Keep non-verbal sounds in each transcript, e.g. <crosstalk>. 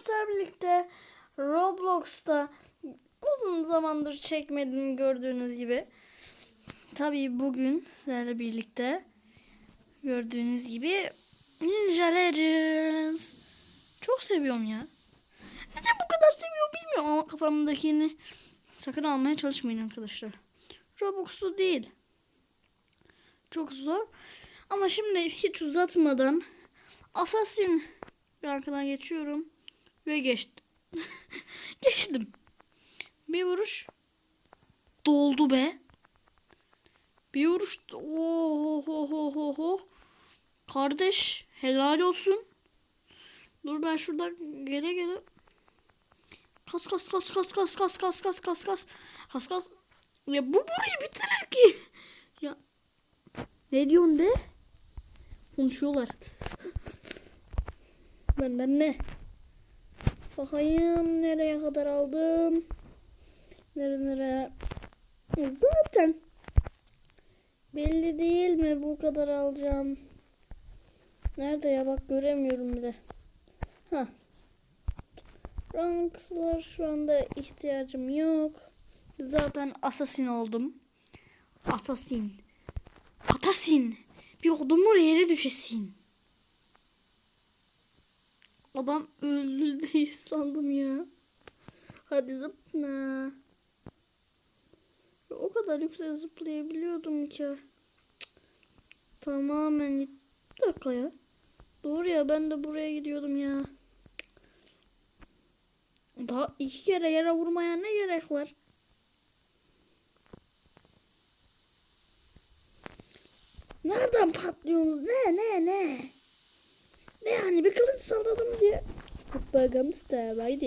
sizlerle birlikte Roblox'ta uzun zamandır çekmedim gördüğünüz gibi. Tabii bugün sizlerle birlikte gördüğünüz gibi Ninja Legends. Çok seviyorum ya. Neden bu kadar seviyor bilmiyorum ama kafamdakini sakın almaya çalışmayın arkadaşlar. Robux'lu değil. Çok zor. Ama şimdi hiç uzatmadan Assassin rankına geçiyorum ve geçtim. <laughs> Geçtim. Bir vuruş doldu be. Bir vuruş oh oh oh oh oh. Kardeş helal olsun. Dur ben şurada gele gele kas kas kas kas kas kas kas kas kas kas kas kas ya bu burayı bitirir ki. Ya ne diyorsun be? Konuşuyorlar. Benden ne? Bakayım nereye kadar aldım. Nere nere. Zaten belli değil mi bu kadar alacağım. Nerede ya bak göremiyorum bile. Ha. Rankslar şu anda ihtiyacım yok. Zaten asasin oldum. Asasin. Atasin. Bir odumun yere düşesin. Adam öldü <laughs> diye sandım ya. Hadi zıpla. O kadar yüksek zıplayabiliyordum ki. Tamamen bir dakika ya. Doğru ya ben de buraya gidiyordum ya. Daha iki kere yere vurmaya ne gerek var? Nereden patlıyorsunuz? Ne ne ne? Ne yani bir kılıç salladım diye. Bakalım işte. Haydi.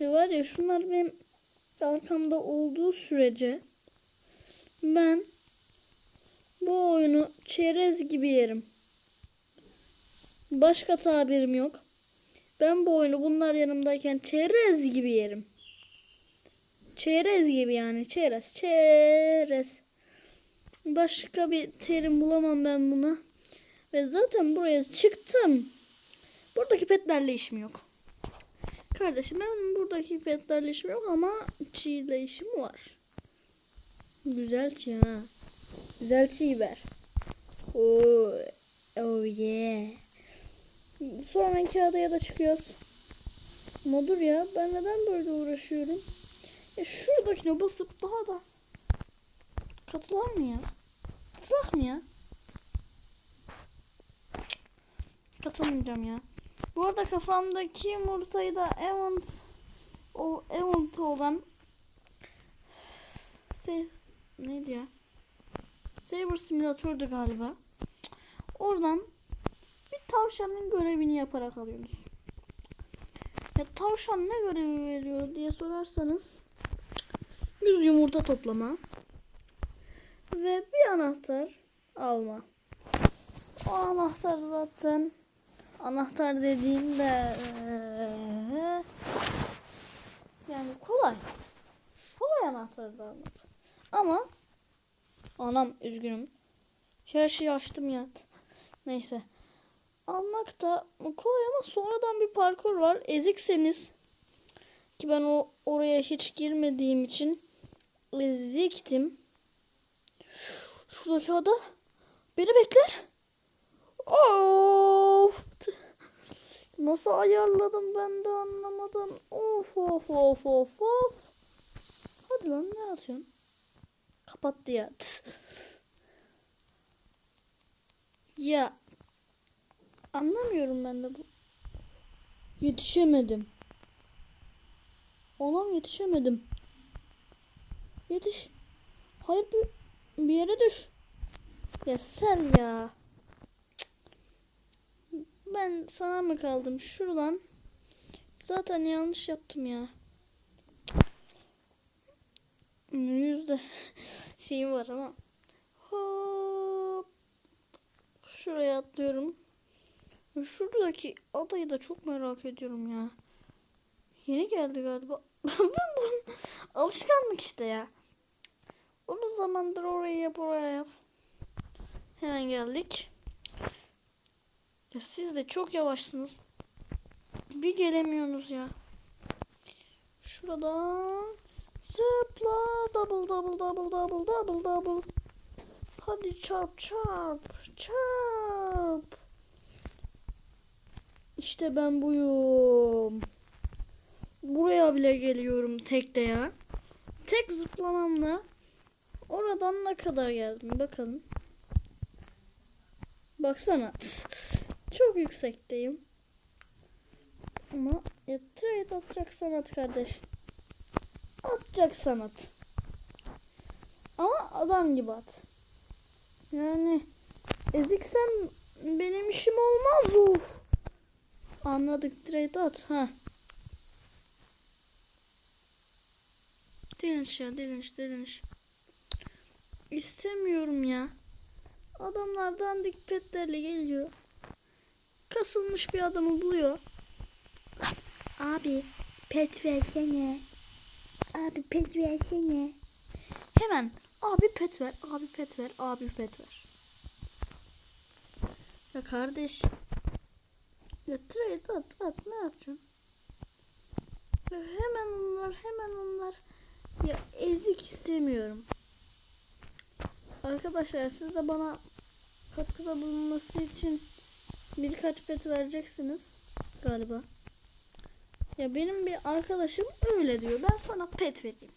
Ya <laughs> var ya şunlar benim arkamda olduğu sürece ben bu oyunu çerez gibi yerim. Başka tabirim yok. Ben bu oyunu bunlar yanımdayken çerez gibi yerim. Çerez gibi yani çerez çerez. Başka bir terim bulamam ben buna. Ve zaten buraya çıktım. Buradaki petlerle işim yok. Kardeşim ben buradaki petlerle işim yok ama çiğ ile işim var. Güzel çiğ ha. Güzel çiğ ver. Oh, oh yeah. Sonraki adaya da çıkıyoruz. Ama dur ya ben neden böyle uğraşıyorum? E şuradakine basıp daha da katılar mı ya? Katılak mı ya? Katılmayacağım ya. Bu arada kafamdaki yumurtayı da event o event olan se neydi ya? Saber simülatördü galiba. Oradan bir tavşanın görevini yaparak alıyorsunuz. Ya tavşan ne görevi veriyor diye sorarsanız yüz yumurta toplama ve bir anahtar alma. O anahtar zaten anahtar dediğimde eee, yani kolay. Kolay anahtarı da almak. Ama anam üzgünüm. Her şeyi açtım ya. Neyse. Almak da kolay ama sonradan bir parkur var. Ezikseniz ki ben o oraya hiç girmediğim için eziktim. Şuradaki ada beni bekler. Of. Nasıl ayarladım ben de anlamadım. Of of of of of. Hadi lan ne atıyorsun? Kapattı ya. Ya. Anlamıyorum ben de bu. Yetişemedim. Oğlum yetişemedim. Yetiş. Hayır bir, bir yere düş. Ya sen ya. Ben sana mı kaldım? Şuradan. Zaten yanlış yaptım ya. Yüzde <laughs> şeyim var ama. Hop. Şuraya atlıyorum. Şuradaki adayı da çok merak ediyorum ya. Yeni geldi galiba. <laughs> alışkanlık işte ya. Uzun zamandır orayı yap oraya yap. Hemen geldik. Ya siz de çok yavaşsınız. Bir gelemiyorsunuz ya. Şuradan zıpla double double double double double double. Hadi çarp çarp çarp. İşte ben buyum. Buraya bile geliyorum tek de ya. Tek zıplamamla oradan ne kadar geldim bakalım. Baksana. Çok yüksekteyim. Ama ya, trade atacak sanat kardeş. Atacak sanat. Ama adam gibi at. Yani eziksen benim işim olmaz uf. Anladık trade at. Ha. Direnç ya direnç direnç. İstemiyorum ya. Adamlar dandik petlerle geliyor. Kasılmış bir adamı buluyor. Abi pet versene. Abi pet versene. Hemen abi pet ver, abi pet ver, abi pet ver. Ya kardeş. Ya trade at at ne yapacaksın? Ya hemen onlar hemen onlar. Ya ezik istemiyorum. Arkadaşlar siz de bana katkıda bulunması için birkaç pet vereceksiniz galiba. Ya benim bir arkadaşım öyle diyor. Ben sana pet vereyim diyor.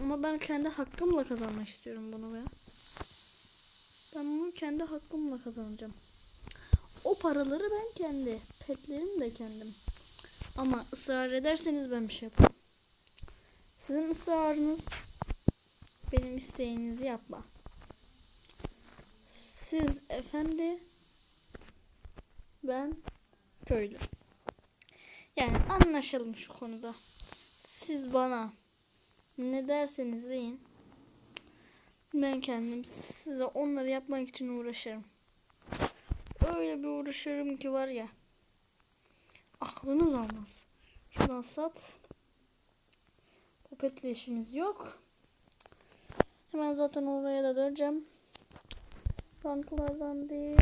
Ama ben kendi hakkımla kazanmak istiyorum bunu ya. Ben bunu kendi hakkımla kazanacağım. O paraları ben kendi, petlerim de kendim. Ama ısrar ederseniz ben bir şey yaparım. Sizin ısrarınız benim isteğinizi yapma. Siz efendi, ben köylü. Yani anlaşalım şu konuda. Siz bana ne derseniz deyin. Ben kendim size onları yapmak için uğraşırım. Öyle bir uğraşırım ki var ya. Aklınız almaz. Şuradan sat. Popetle işimiz yok. Hemen zaten oraya da döneceğim. Banklardan değil.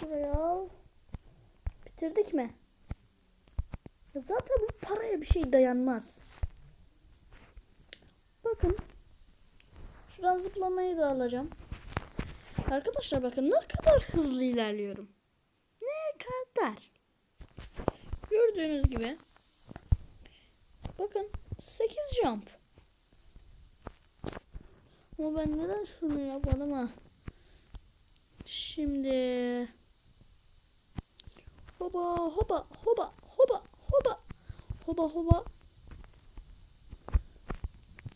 Şuraya al. Bitirdik mi? Zaten bu paraya bir şey dayanmaz. Bakın. Şuradan zıplamayı da alacağım. Arkadaşlar bakın ne kadar hızlı ilerliyorum. Ne kadar. Gördüğünüz gibi. Bakın 8 jump. Ama ben neden şunu yapmadım ha? Şimdi hoba hoba hoba hoba hoba hoba hoba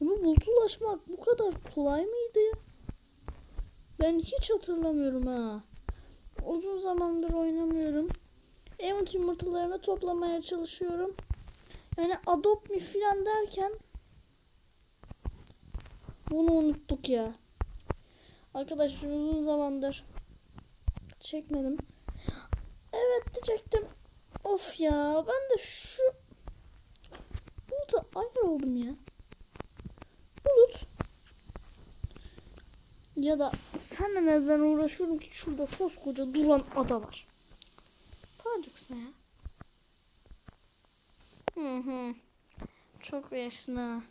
Ama bulutlaşmak bu kadar kolay mıydı? Ben hiç hatırlamıyorum ha. Uzun zamandır oynamıyorum. Emot yumurtalarını toplamaya çalışıyorum. Yani adopt me filan derken bunu unuttuk ya. Arkadaşlar uzun zamandır çekmedim. Evet diyecektim. Of ya ben de şu buluta ayar oldum ya. Bulut. Ya da senle neden uğraşıyorum ki şurada koskoca duran ada var. Paradoks ne ya? Hı hı. Çok yaşlı.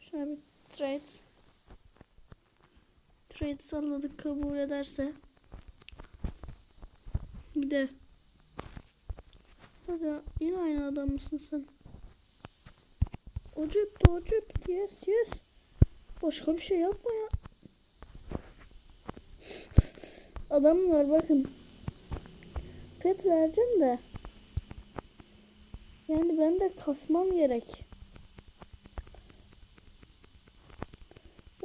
Şöyle bir trade. Trade salladık kabul ederse. Bir de Hadi yine aynı adam mısın sen? O cepte o yes yes. Başka bir şey yapma ya. Adam var bakın. Pet vereceğim de. Yani ben de kasmam gerek.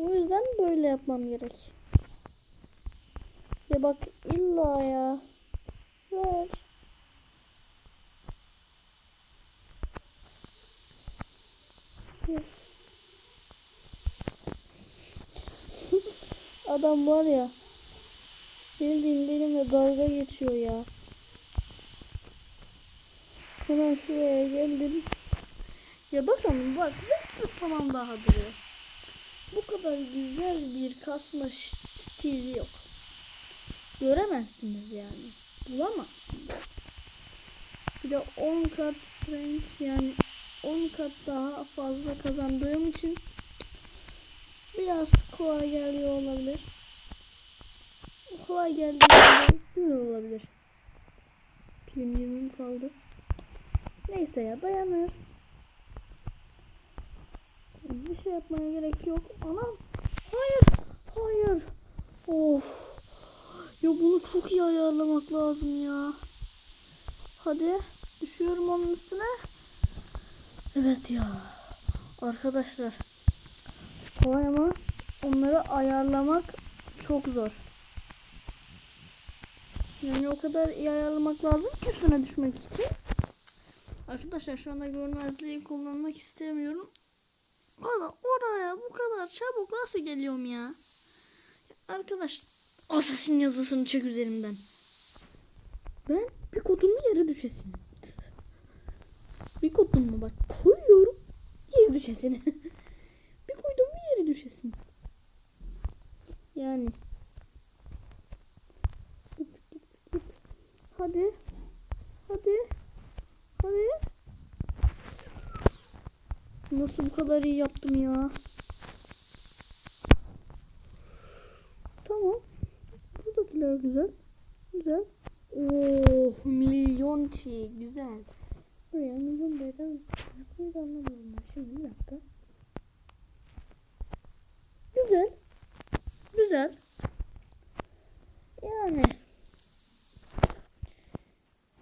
O yüzden böyle yapmam gerek. Ya bak illa ya. Ver. Adam var ya. Bildiğin benimle dalga geçiyor ya. Hemen şuraya geldim. Ya bakın bak nasıl tamam daha duruyor. Bu kadar güzel bir kasma stili yok. Göremezsiniz yani. bulamazsın. Bir de 10 kat range yani 10 kat daha fazla kazandığım için biraz kolay geliyor olabilir. Kolay geldiğinde güzel olabilir. Pilim kaldı. Neyse ya dayanır. Bir şey yapmaya gerek yok. Anam. Hayır. Hayır. Of. Ya bunu çok iyi ayarlamak lazım ya. Hadi. Düşüyorum onun üstüne. Evet ya. Arkadaşlar. Kolay ama onları ayarlamak çok zor. Yani o kadar iyi ayarlamak lazım ki üstüne düşmek için. Arkadaşlar şu anda görmezliği kullanmak istemiyorum. Valla oraya bu kadar çabuk nasıl geliyorum ya? Arkadaş Assassin yazısını çek üzerimden. Ben bir kodumu yere düşesin. Bir kodumu bak koyuyorum yere düşesin. <laughs> bir koydum mu yere düşesin. Yani. Git git git. Hadi. Hadi. Hadi. Nasıl bu kadar iyi yaptım ya? Tamam. Buradakiler güzel. Güzel. Oh milyon çiğ güzel. Buraya milyon değerden koydu anlamıyorum ben. Şimdi bir dakika. Güzel. Güzel. Yani.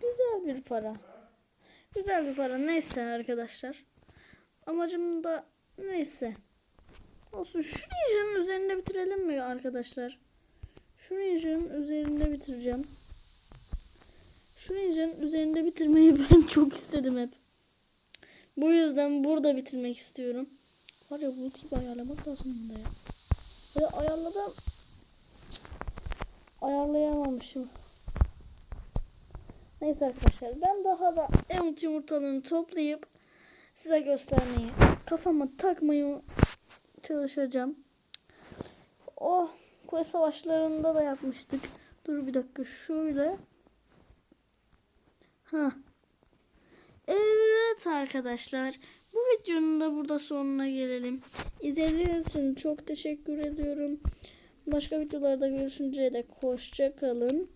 Güzel bir para. Güzel bir para. Neyse arkadaşlar. Amacım da neyse. Olsun. Şu ninja'nın üzerinde bitirelim mi arkadaşlar? Şu ninja'nın üzerinde bitireceğim. Şu ninja'nın üzerinde bitirmeyi <laughs> ben çok istedim hep. Bu yüzden burada bitirmek istiyorum. Var ya bu gibi ayarlamak lazım bunda ya. Böyle ayarladım. Ayarlayamamışım. Neyse arkadaşlar ben daha da emut yumurtalarını toplayıp size göstermeyi, kafama takmayı çalışacağım. Oh, quest savaşlarında da yapmıştık. Dur bir dakika şöyle. Ha. Evet arkadaşlar. Bu videonun da burada sonuna gelelim. İzlediğiniz için çok teşekkür ediyorum. Başka videolarda görüşünceye dek hoşça kalın.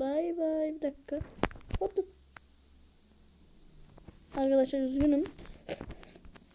Bay bay. Bir dakika. Hop. Arkadaşlar üzgünüm.